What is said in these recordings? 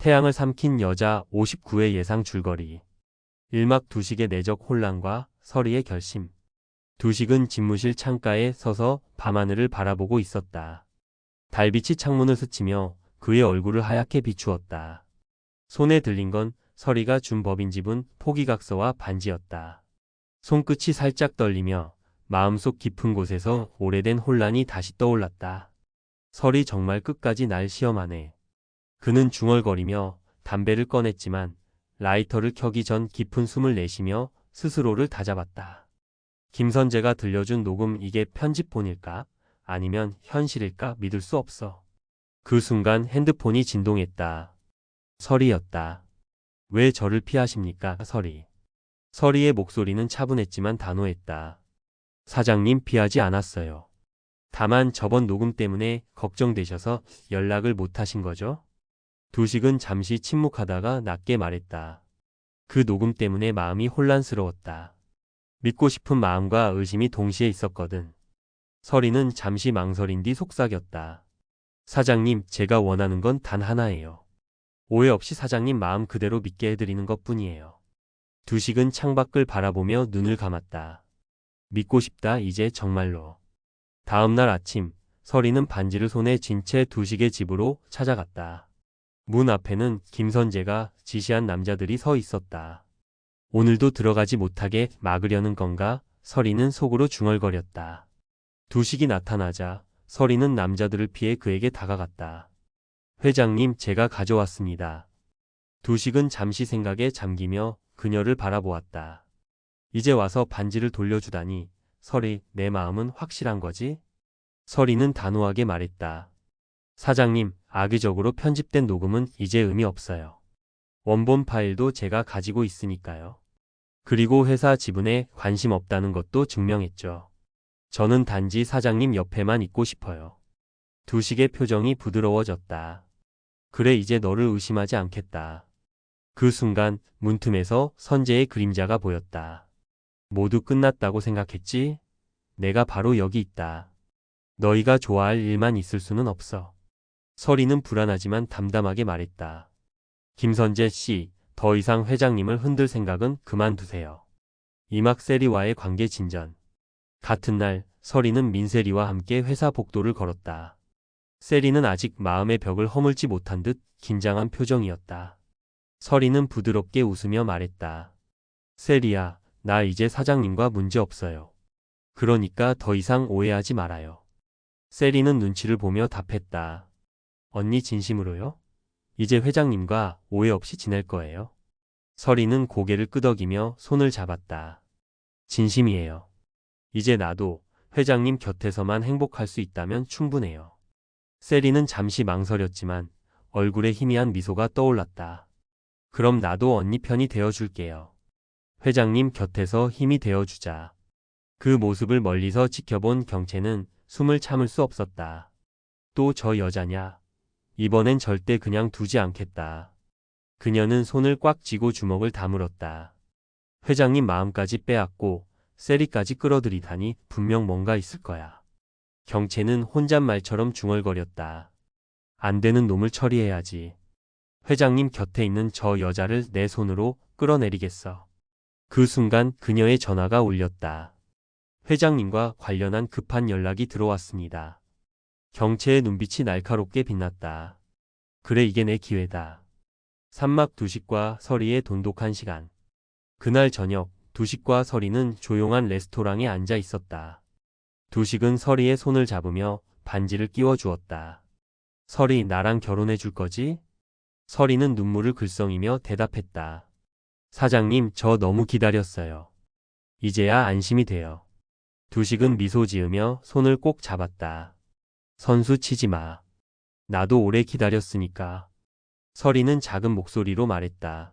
태양을 삼킨 여자 59회 예상 줄거리. 일막 두식의 내적 혼란과 서리의 결심. 두식은 집무실 창가에 서서 밤하늘을 바라보고 있었다. 달빛이 창문을 스치며 그의 얼굴을 하얗게 비추었다. 손에 들린 건 서리가 준 법인지분 포기각서와 반지였다. 손끝이 살짝 떨리며 마음속 깊은 곳에서 오래된 혼란이 다시 떠올랐다. 설이 정말 끝까지 날 시험하네. 그는 중얼거리며 담배를 꺼냈지만 라이터를 켜기 전 깊은 숨을 내쉬며 스스로를 다잡았다. 김선재가 들려준 녹음 이게 편집본일까? 아니면 현실일까 믿을 수 없어. 그 순간 핸드폰이 진동했다. 설이였다. 왜 저를 피하십니까, 설이? 설이의 목소리는 차분했지만 단호했다. 사장님 피하지 않았어요. 다만 저번 녹음 때문에 걱정되셔서 연락을 못 하신 거죠? 두식은 잠시 침묵하다가 낮게 말했다. 그 녹음 때문에 마음이 혼란스러웠다. 믿고 싶은 마음과 의심이 동시에 있었거든. 설이는 잠시 망설인 뒤 속삭였다. 사장님, 제가 원하는 건 단 하나예요. 오해 없이 사장님 마음 그대로 믿게 해드리는 것 뿐이에요. 두식은 창밖을 바라보며 눈을 감았다. 믿고 싶다, 이제 정말로. 다음 날 아침, 설이는 반지를 손에 쥔 채 두식의 집으로 찾아갔다. 문 앞에는 김선재가 지시한 남자들이 서 있었다. 오늘도 들어가지 못하게 막으려는 건가? 설이는 속으로 중얼거렸다. 두식이 나타나자 설이는 남자들을 피해 그에게 다가갔다. 회장님, 제가 가져왔습니다. 두식은 잠시 생각에 잠기며 그녀를 바라보았다. 이제 와서 반지를 돌려주다니, 설이, 내 마음은 확실한 거지? 설이는 단호하게 말했다. 사장님, 악의적으로 편집된 녹음은 이제 의미 없어요. 원본 파일도 제가 가지고 있으니까요. 그리고 회사 지분에 관심 없다는 것도 증명했죠. 저는 단지 사장님 옆에만 있고 싶어요. 두식의 표정이 부드러워졌다. 그래 이제 너를 의심하지 않겠다. 그 순간 문틈에서 선재의 그림자가 보였다. 모두 끝났다고 생각했지? 내가 바로 여기 있다. 너희가 좋아할 일만 있을 수는 없어. 설이는 불안하지만 담담하게 말했다. 김선재 씨, 더 이상 회장님을 흔들 생각은 그만두세요. 이막 세리와의 관계 진전. 같은 날, 설이는 민세리와 함께 회사 복도를 걸었다. 세리는 아직 마음의 벽을 허물지 못한 듯 긴장한 표정이었다. 설이는 부드럽게 웃으며 말했다. 세리야, 나 이제 사장님과 문제 없어요. 그러니까 더 이상 오해하지 말아요. 세리는 눈치를 보며 답했다. 언니 진심으로요? 이제 회장님과 오해 없이 지낼 거예요. 설이는 고개를 끄덕이며 손을 잡았다. 진심이에요. 이제 나도 회장님 곁에서만 행복할 수 있다면 충분해요. 세리는 잠시 망설였지만 얼굴에 희미한 미소가 떠올랐다. 그럼 나도 언니 편이 되어줄게요. 회장님 곁에서 힘이 되어주자. 그 모습을 멀리서 지켜본 경채는 숨을 참을 수 없었다. 또 저 여자냐? 이번엔 절대 그냥 두지 않겠다. 그녀는 손을 꽉 쥐고 주먹을 다물었다. 회장님 마음까지 빼앗고 세리까지 끌어들이다니 분명 뭔가 있을 거야. 경채는 혼잣말처럼 중얼거렸다. 안 되는 놈을 처리해야지. 회장님 곁에 있는 저 여자를 내 손으로 끌어내리겠어. 그 순간 그녀의 전화가 울렸다. 회장님과 관련한 급한 연락이 들어왔습니다. 경채의 눈빛이 날카롭게 빛났다. 그래 이게 내 기회다. 산막 두식과 서리의 돈독한 시간. 그날 저녁 두식과 서리는 조용한 레스토랑에 앉아 있었다. 두식은 서리의 손을 잡으며 반지를 끼워 주었다. 서리 나랑 결혼해 줄 거지? 서리는 눈물을 글썽이며 대답했다. 사장님 저 너무 기다렸어요. 이제야 안심이 돼요. 두식은 미소 지으며 손을 꼭 잡았다. 선수 치지 마. 나도 오래 기다렸으니까. 서리는 작은 목소리로 말했다.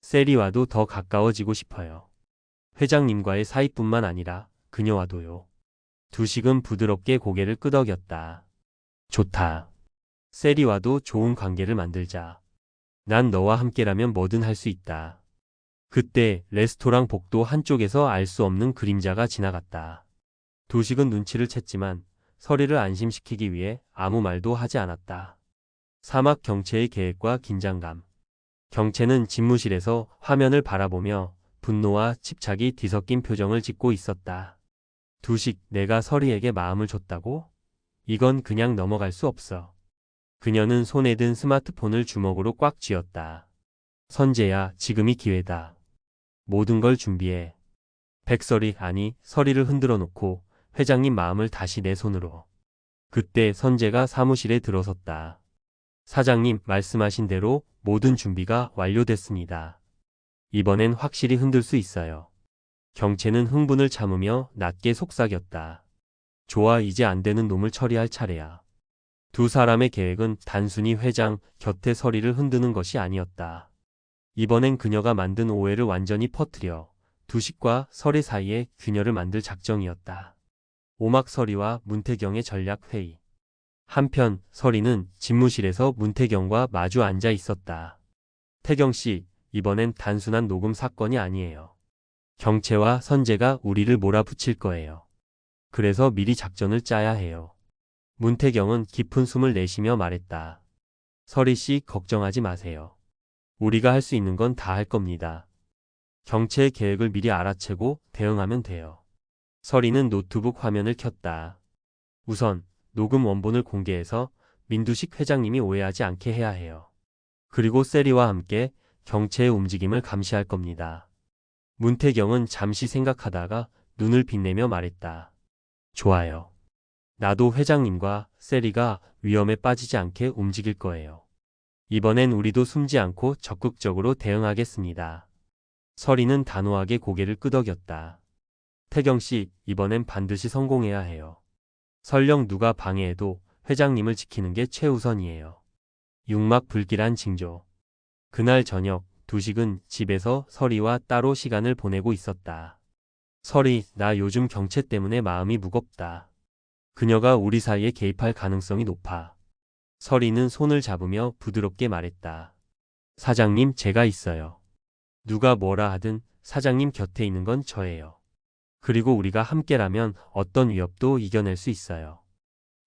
세리와도 더 가까워지고 싶어요. 회장님과의 사이뿐만 아니라 그녀와도요. 두식은 부드럽게 고개를 끄덕였다. 좋다. 세리와도 좋은 관계를 만들자. 난 너와 함께라면 뭐든 할 수 있다. 그때 레스토랑 복도 한쪽에서 알 수 없는 그림자가 지나갔다. 두식은 눈치를 챘지만 서리를 안심시키기 위해 아무 말도 하지 않았다. 사막 경체의 계획과 긴장감. 경체는 집무실에서 화면을 바라보며 분노와 집착이 뒤섞인 표정을 짓고 있었다. 두식, 내가 서리에게 마음을 줬다고? 이건 그냥 넘어갈 수 없어. 그녀는 손에 든 스마트폰을 주먹으로 꽉 쥐었다. 선재야, 지금이 기회다. 모든 걸 준비해. 백설이, 아니, 서리를 흔들어 놓고 회장님 마음을 다시 내 손으로. 그때 선재가 사무실에 들어섰다. 사장님 말씀하신 대로 모든 준비가 완료됐습니다. 이번엔 확실히 흔들 수 있어요. 경채는 흥분을 참으며 낮게 속삭였다. 좋아, 이제 안 되는 놈을 처리할 차례야. 두 사람의 계획은 단순히 회장 곁에 서리를 흔드는 것이 아니었다. 이번엔 그녀가 만든 오해를 완전히 퍼뜨려 두식과 서리 사이에 균열을 만들 작정이었다. 오막 서리와 문태경의 전략 회의. 한편 서리는 집무실에서 문태경과 마주 앉아 있었다. 태경 씨, 이번엔 단순한 녹음 사건이 아니에요. 경채와 선재가 우리를 몰아붙일 거예요. 그래서 미리 작전을 짜야 해요. 문태경은 깊은 숨을 내쉬며 말했다. 서리 씨 걱정하지 마세요. 우리가 할 수 있는 건 다 할 겁니다. 경채의 계획을 미리 알아채고 대응하면 돼요. 서리는 노트북 화면을 켰다. 우선 녹음 원본을 공개해서 민두식 회장님이 오해하지 않게 해야 해요. 그리고 세리와 함께 경채의 움직임을 감시할 겁니다. 문태경은 잠시 생각하다가 눈을 빛내며 말했다. 좋아요. 나도 회장님과 세리가 위험에 빠지지 않게 움직일 거예요. 이번엔 우리도 숨지 않고 적극적으로 대응하겠습니다. 서리는 단호하게 고개를 끄덕였다. 태경 씨, 이번엔 반드시 성공해야 해요. 설령 누가 방해해도 회장님을 지키는 게 최우선이에요. 육막 불길한 징조. 그날 저녁, 두식은 집에서 설이와 따로 시간을 보내고 있었다. 설이, 나 요즘 경체 때문에 마음이 무겁다. 그녀가 우리 사이에 개입할 가능성이 높아. 설이는 손을 잡으며 부드럽게 말했다. 사장님, 제가 있어요. 누가 뭐라 하든 사장님 곁에 있는 건 저예요. 그리고 우리가 함께라면 어떤 위협도 이겨낼 수 있어요.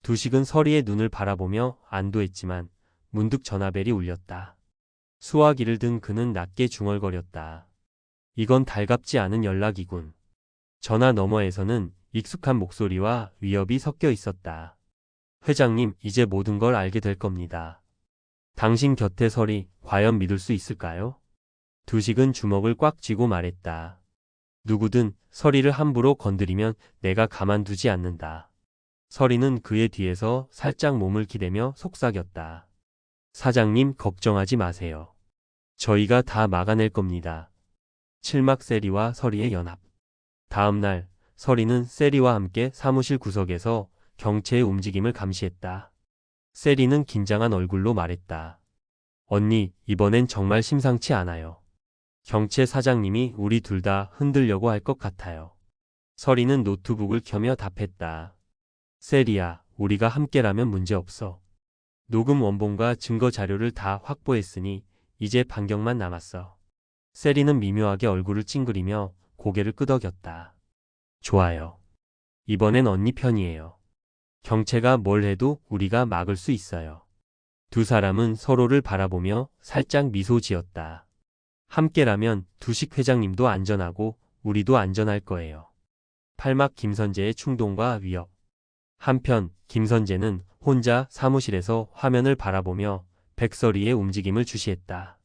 두식은 서리의 눈을 바라보며 안도했지만 문득 전화벨이 울렸다. 수화기를 든 그는 낮게 중얼거렸다. 이건 달갑지 않은 연락이군. 전화 너머에서는 익숙한 목소리와 위협이 섞여 있었다. 회장님, 이제 모든 걸 알게 될 겁니다. 당신 곁에 설이 과연 믿을 수 있을까요? 두식은 주먹을 꽉 쥐고 말했다. 누구든 서리를 함부로 건드리면 내가 가만두지 않는다. 서리는 그의 뒤에서 살짝 몸을 기대며 속삭였다. 사장님 걱정하지 마세요. 저희가 다 막아낼 겁니다. 칠막 세리와 서리의 연합. 다음 날 서리는 세리와 함께 사무실 구석에서 경체의 움직임을 감시했다. 세리는 긴장한 얼굴로 말했다. 언니, 이번엔 정말 심상치 않아요. 경체 사장님이 우리 둘 다 흔들려고 할 것 같아요. 서리는 노트북을 켜며 답했다. 세리야, 우리가 함께라면 문제없어. 녹음 원본과 증거 자료를 다 확보했으니 이제 반경만 남았어. 세리는 미묘하게 얼굴을 찡그리며 고개를 끄덕였다. 좋아요. 이번엔 언니 편이에요. 경체가 뭘 해도 우리가 막을 수 있어요. 두 사람은 서로를 바라보며 살짝 미소 지었다. 함께라면 두식 회장님도 안전하고 우리도 안전할 거예요. 팔막 김선재의 충동과 위협. 한편 김선재는 혼자 사무실에서 화면을 바라보며 백설이의 움직임을 주시했다.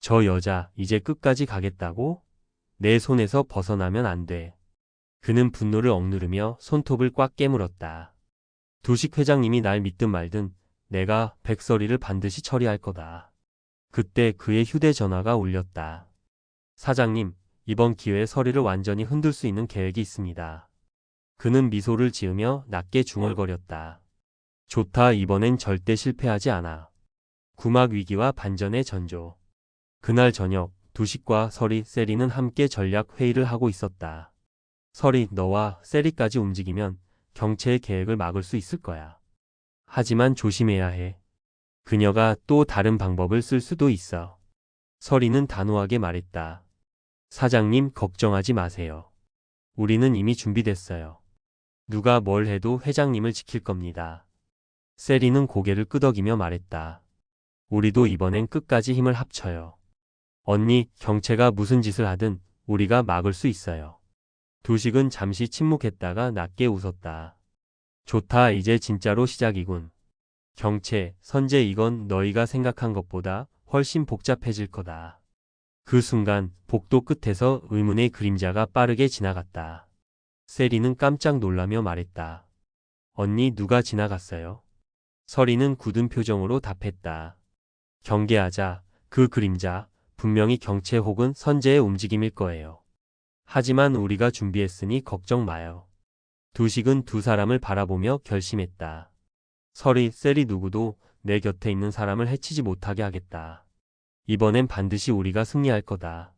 저 여자 이제 끝까지 가겠다고? 내 손에서 벗어나면 안 돼. 그는 분노를 억누르며 손톱을 꽉 깨물었다. 두식 회장님이 날 믿든 말든 내가 백설이를 반드시 처리할 거다. 그때 그의 휴대전화가 울렸다. 사장님, 이번 기회에 서리를 완전히 흔들 수 있는 계획이 있습니다. 그는 미소를 지으며 낮게 중얼거렸다. 좋다, 이번엔 절대 실패하지 않아. 구막 위기와 반전의 전조. 그날 저녁, 두식과 설이, 세리는 함께 전략 회의를 하고 있었다. 설이, 너와 세리까지 움직이면 경체의 계획을 막을 수 있을 거야. 하지만 조심해야 해. 그녀가 또 다른 방법을 쓸 수도 있어. 서리는 단호하게 말했다. 사장님 걱정하지 마세요. 우리는 이미 준비됐어요. 누가 뭘 해도 회장님을 지킬 겁니다. 세리는 고개를 끄덕이며 말했다. 우리도 이번엔 끝까지 힘을 합쳐요. 언니, 경채가 무슨 짓을 하든 우리가 막을 수 있어요. 두식은 잠시 침묵했다가 낮게 웃었다. 좋다, 이제 진짜로 시작이군. 경채, 선재 이건 너희가 생각한 것보다 훨씬 복잡해질 거다. 그 순간 복도 끝에서 의문의 그림자가 빠르게 지나갔다. 세리는 깜짝 놀라며 말했다. 언니 누가 지나갔어요? 서리는 굳은 표정으로 답했다. 경계하자. 그 그림자 분명히 경채 혹은 선재의 움직임일 거예요. 하지만 우리가 준비했으니 걱정 마요. 두식은 두 사람을 바라보며 결심했다. 설이, 셀이 누구도 내 곁에 있는 사람을 해치지 못하게 하겠다. 이번엔 반드시 우리가 승리할 거다.